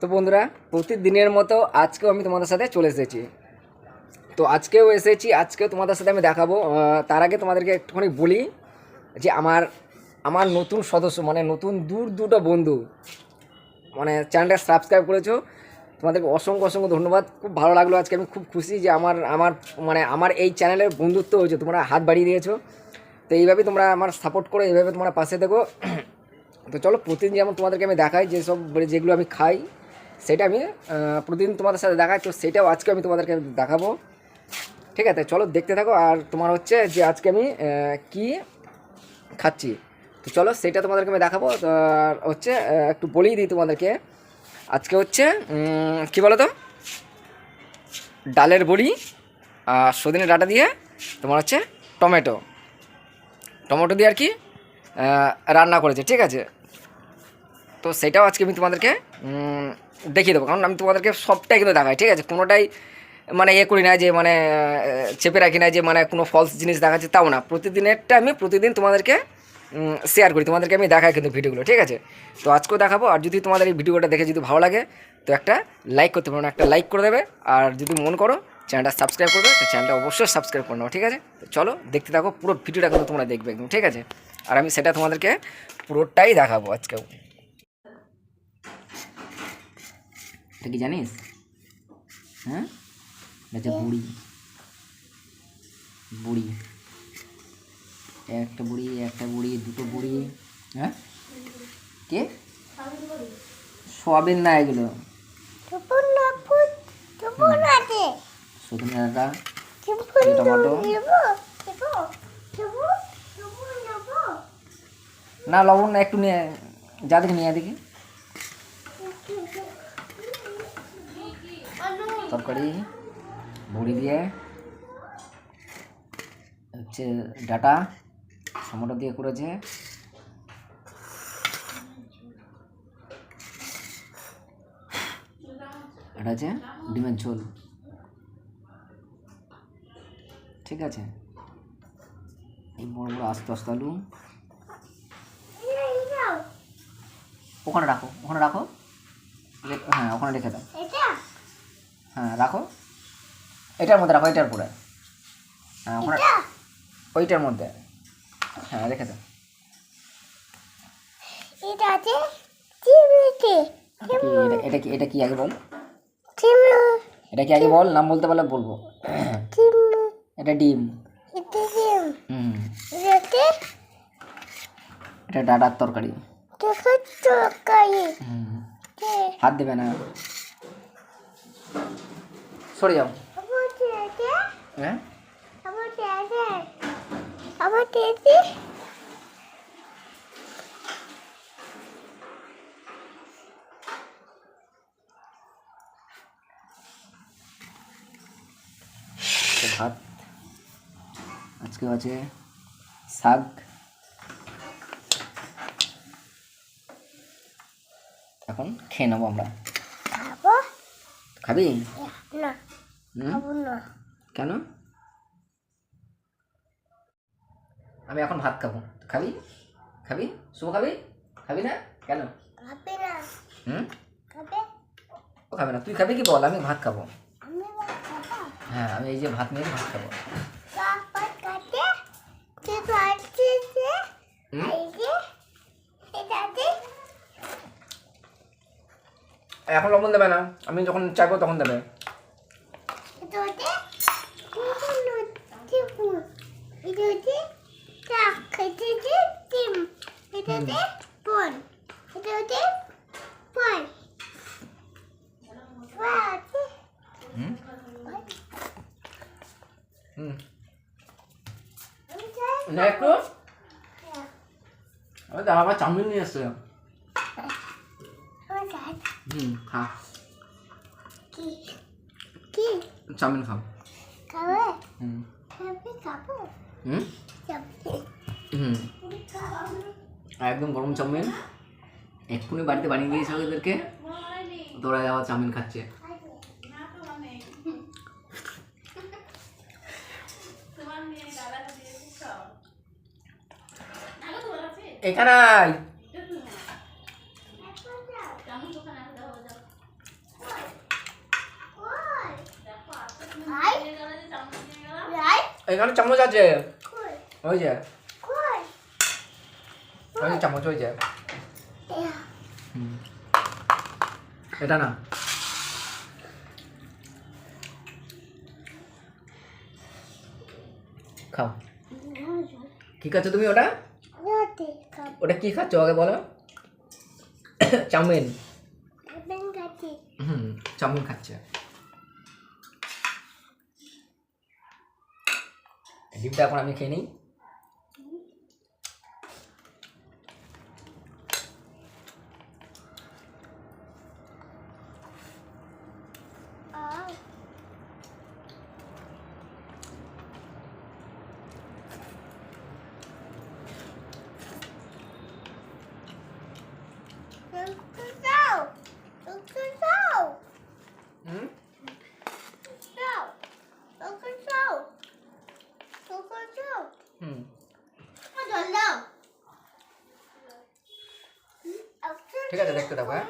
তো বন্ধুরা, প্রতিদিনের মতো আজকেও আমি তোমাদের সাথে চলে এসেছি। তো আজকেও এসেছি, আজকেও তোমাদের সাথে আমি দেখাবো। তার আগে তোমাদেরকে একটুখানি বলি যে আমার আমার নতুন সদস্য মানে নতুন দূর দুটো বন্ধু মানে চ্যানেলটা সাবস্ক্রাইব করেছ, তোমাদেরকে অসংখ্য অসংখ্য ধন্যবাদ। খুব ভালো লাগল আজকে, আমি খুব খুশি যে আমার আমার মানে আমার এই চ্যানেলের বন্ধুত্ব হয়েছে, তোমরা হাত বাড়িয়ে দিয়েছ। তো এইভাবেই তোমরা আমার সাপোর্ট করো এইভাবে তোমরা পাশে দেখো তো চলো, প্রতিদিন যেমন তোমাদেরকে আমি দেখাই, যেসব, যেগুলো আমি খাই সেটা আমি প্রতিদিন তোমাদের সাথে দেখাই তো সেটাও আজকে আমি তোমাদেরকে দেখাবো। ঠিক আছে, চলো দেখতে থাকো, আর তোমার হচ্ছে যে আজকে আমি কি খাচ্ছি। তো চলো সেটা তোমাদেরকে আমি দেখাবো আর হচ্ছে একটু বলেই দিই তোমাদেরকে। আজকে হচ্ছে কি বলো তো? ডালের বড়ি আর সদিনের ডাটা দিয়ে তোমার হচ্ছে টমেটো। টমেটো দিয়ে আর কি রান্না করেছে, ঠিক আছে? তো সেটাও আজকে আমি তোমাদেরকে দেখিয়ে দেবো। কারণ আমি তোমাদেরকে সবটাই কিন্তু দেখাই, ঠিক আছে? কোনোটাই মানে ইয়ে করি না যে মানে চেপে রাখি না যে মানে কোনো ফলস জিনিস দেখাচ্ছে, তাও না। প্রতিদিনেরটা আমি প্রতিদিন তোমাদেরকে শেয়ার করি। তোমাদেরকে আমি দেখাই কিন্তু ভিডিওগুলো, ঠিক আছে? তো আজকেও দেখাবো, আর যদি তোমাদের এই ভিডিওটা দেখে যদি ভালো লাগে, তো একটা লাইক করতে পারো, একটা লাইক করে দেবে। আর যদি মন করো চ্যানেলটা সাবস্ক্রাইব করবে, তো চ্যানেলটা অবশ্যই সাবস্ক্রাইব করে নেব ঠিক আছে? তো চলো, দেখতে থাকো, পুরো ভিডিওটা কিন্তু তোমরা দেখবে একদম, ঠিক আছে? আর আমি সেটা তোমাদেরকে পুরোটাই দেখাবো আজকেও। এটা কি জানিস? হ্যাঁ? এটা হচ্ছে বুড়ি। বুড়ি। একটা বুড়ি একটা বুড়ি দুটো বুড়ি। হ্যাঁ? কে? সোয়াবিন না এগুলো। সজনে ডাঁটা। টমেটো না লবণ না একটু নিয়ে যা দেখি নিয়ে দেখি। তরকারি বড়ি দিয়ে, হচ্ছে ডাটা, টমেটো দিয়ে করেছে। এটা আছে ডিমের ঝোল। ঠিক আছে? এই বড় বড় আস্তে আস্তে আলু। ওখানে রাখো ওখানে রাখো। হ্যাঁ ওখানে রেখে দাও। হ্যাঁ রাখো। এটার মধ্যে রাখো এটার পরে হ্যাঁ ওখানে ওইটার মধ্যে। হ্যাঁ রেখে দাও। এটা- এটা কি এটা কি আগে বল? এটা কি আগে বল? নাম বলতে পারলে বলব। এটা ডিম। এটা ডাটার তরকারি। হুম। হাত দেবে না। সরে যাও। হ্যাঁ? ভাত। আজকে আছে শাক। এখন খেয়ে নেব আমরা। খাব? না। কেন? আমি এখন ভাত খাব। খাবি? খাবি? শুভ খাবি? খাবি না? কেন? খাবে না। হুম? খাবে? খাবে না। তুই খাবি কি বল? আমি ভাত খাব। হ্যাঁ আমি এই যে ভাত নিয়ে ভাত খাব। এখন লবণ দেবে না। আমি যখন চাইব তখন দেবে। হুম। হুম। আমি চাই না একটু ওই দেখো আবার চাউমিন নিয়ে এসছে হুম খা। কি? কি? চাউমিন খাও। খাবে? হুম। খাবে খাব। হুম? আর একদম গরম চাউমিন। এক্ষুনি বাড়িতে বানিয়ে দিয়েছে ওদেরকে। তোরা যাওয়া চাউমিন খাচ্ছে। এখানে এখানে চামচ আছে ওই যে ওই যে চামচ ওই যে। এটা না খাও কি খাচ্ছ তুমি ওটা ওটা কি খাচ্ছ আগে বলো চাউমিন হুম চাউমিন খাচ্ছে ডিমটা এখন আমি খেয়ে নিই আও যাও ওকে যাও হুম যাও ওকে যাও ওকে যাও হুম জল দাও ঠিক আছে দেখতে থাকো হ্যাঁ